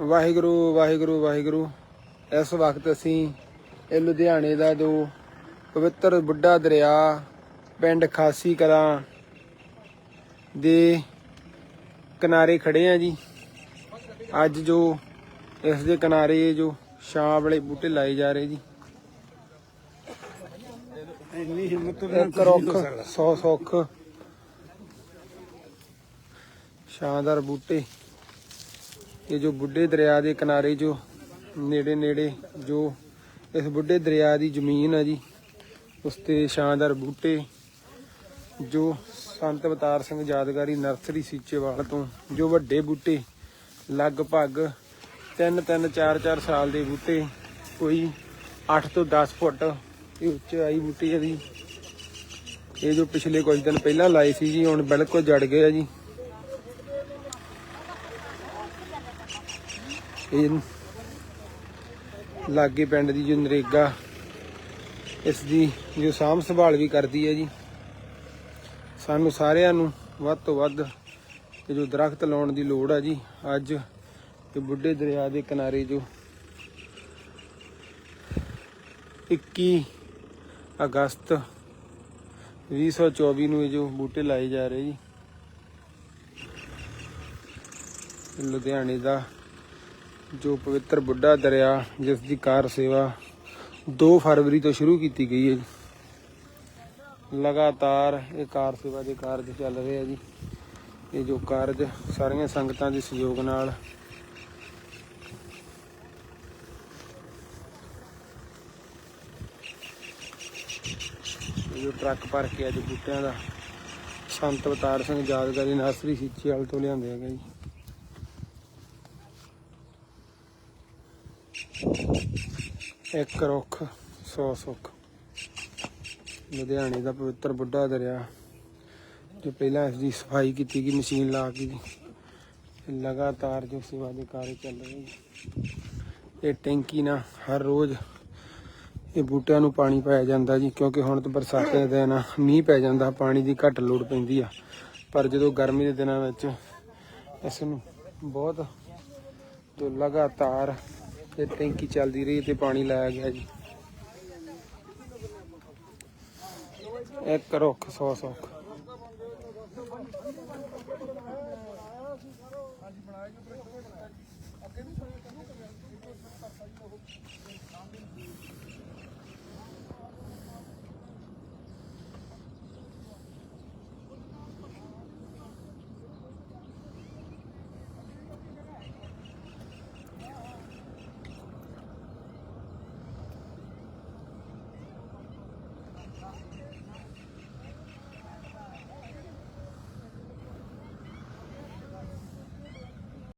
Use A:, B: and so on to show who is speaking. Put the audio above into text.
A: ਵਾਹਿਗੁਰੂ ਵਾਹਿਗੁਰੂ ਵਾਹਿਗੁਰੂ। ਇਸ ਵਕਤ ਅਸੀਂ ਇਹ ਲੁਧਿਆਣੇ ਦਾ ਜੋ ਪਵਿੱਤਰ ਬੁੱਢਾ ਦਰਿਆ ਪਿੰਡ ਖਾਸੀ ਕਲਾਂ ਦੇ ਕਿਨਾਰੇ ਖੜੇ ਆ ਜੀ। ਅੱਜ ਜੋ ਇਸ ਦੇ ਕਿਨਾਰੇ ਜੋ ਛਾਂ ਵਾਲੇ ਬੂਟੇ ਲਾਏ ਜਾ ਰਹੇ ਜੀ।
B: ਇੰਨੀ ਹਿੰਮਤ
A: ਇੱਕ ਰੁੱਖ 100 ਸੁੱਖ ਸ਼ਾਨਦਾਰ ਬੂਟੇ। ਇਹ ਜੋ ਬੁੱਢੇ ਦਰਿਆ ਦੇ ਕਿਨਾਰੇ ਜੋ ਨੇੜੇ ਨੇੜੇ ਜੋ ਇਸ ਬੁੱਢੇ ਦਰਿਆ ਦੀ ਜ਼ਮੀਨ ਹੈ ਜੀ, ਉਸ ਤੇ ਸ਼ਾਨਦਾਰ ਬੂਟੇ, ਜੋ ਸੰਤ ਅਵਤਾਰ ਸਿੰਘ ਯਾਦਗਾਰੀ ਨਰਸਰੀ ਸੀਚੇਵਾਲ ਤੋਂ ਜੋ ਵੱਡੇ ਬੂਟੇ, ਲਗਭਗ 3 3 4 4 ਸਾਲ ਦੇ ਬੂਟੇ, ਕੋਈ 8 ਤੋਂ 10 ਫੁੱਟ ਇਹ ਉੱਚਾਈ ਬੂਟੀ ਹੈ ਜੀ। ਇਹ ਜੋ ਪਿਛਲੇ ਕੁਝ ਦਿਨ ਪਹਿਲਾਂ ਲਾਏ ਸੀ ਜੀ, ਹੁਣ ਬਿਲਕੁਲ ਜੜ ਗਏ ਆ ਜੀ। ਇਹ ਲਾਗੇ ਪਿੰਡ ਦੀ ਜੋ ਨਰੇਗਾ, ਇਸ ਦੀ ਜੋ ਸਾਂਭ ਸੰਭਾਲ ਵੀ ਕਰਦੀ ਹੈ ਜੀ। ਸਾਨੂੰ ਸਾਰਿਆਂ ਨੂੰ ਵੱਧ ਤੋਂ ਵੱਧ ਇਹ ਜੋ ਦਰਖਤ ਲਾਉਣ ਦੀ ਲੋੜ ਆ ਜੀ, ਅੱਜ ਇਹ ਬੁੱਢੇ ਦਰਿਆ ਦੇ ਕਿਨਾਰੇ ਜੋ 21 ਅਗਸਤ 2024 ਨੂੰ ਇਹ ਜੋ ਬੂਟੇ ਲਾਏ ਜਾ ਰਹੇ ਜੀ। ਲੁਧਿਆਣੇ ਦਾ ਜੋ ਪਵਿੱਤਰ ਬੁੱਢਾ ਦਰਿਆ, ਜਿਸ ਦੀ ਕਾਰ ਸੇਵਾ 2 ਫਰਵਰੀ ਤੋਂ ਸ਼ੁਰੂ ਕੀਤੀ ਗਈ ਹੈ ਜੀ। ਲਗਾਤਾਰ ਇਹ ਕਾਰ ਸੇਵਾ ਦੇ ਕਾਰਜ ਚੱਲ ਰਹੇ ਆ ਜੀ। ਇਹ ਜੋ ਕਾਰਜ ਸਾਰੀਆਂ ਸੰਗਤਾਂ ਦੇ ਸਹਿਯੋਗ ਨਾਲ ਜੋ ਟਰੱਕ ਭਰ ਕੇ ਅੱਜ ਬੂਟਿਆਂ ਦਾ ਸੰਤ ਅਵਤਾਰ ਸਿੰਘ ਯਾਦਗਾਰੀ ਨਰਸਰੀ ਸੀਚੇਵਾਲ ਤੋਂ ਲਿਆਂਦੇ ਹੈਗੇ ਜੀ। ਇੱਕ ਰੁੱਖ 100 ਸੁੱਖ। ਲੁਧਿਆਣੇ ਦਾ ਪਵਿੱਤਰ ਬੁੱਢਾ ਦਰਿਆ, ਜੋ ਪਹਿਲਾਂ ਇਸ ਦੀ ਸਫ਼ਾਈ ਕੀਤੀ ਗਈ, ਮਸ਼ੀਨ ਲਾ ਕੇ ਲਗਾਤਾਰ ਜੋ ਸੇਵਾ ਦੇ ਕਾਰਜ ਚੱਲ ਰਹੇ ਜੀ ਇਹ ਟੈਂਕੀ ਨਾਲ ਹਰ ਰੋਜ਼ ਇਹ ਬੂਟਿਆਂ ਨੂੰ ਪਾਣੀ ਪਾਇਆ ਜਾਂਦਾ ਜੀ, ਕਿਉਂਕਿ ਹੁਣ ਤਾਂ ਬਰਸਾਤ ਦੇ ਦਿਨ ਮੀਂਹ ਪੈ ਜਾਂਦਾ, ਪਾਣੀ ਦੀ ਘੱਟ ਲੋੜ ਪੈਂਦੀ ਆ। ਪਰ ਜਦੋਂ ਗਰਮੀ ਦੇ ਦਿਨਾਂ ਵਿੱਚ ਇਸ ਨੂੰ ਬਹੁਤ ਜੋ ਲਗਾਤਾਰ ਇਹ ਟੈਂਕੀ ਚੱਲਦੀ ਰਹੀ ਤੇ ਪਾਣੀ ਲਾਇਆ ਗਿਆ ਜੀ। ਇੱਕ ਰੁੱਖ 100 ਸੁੱਖ।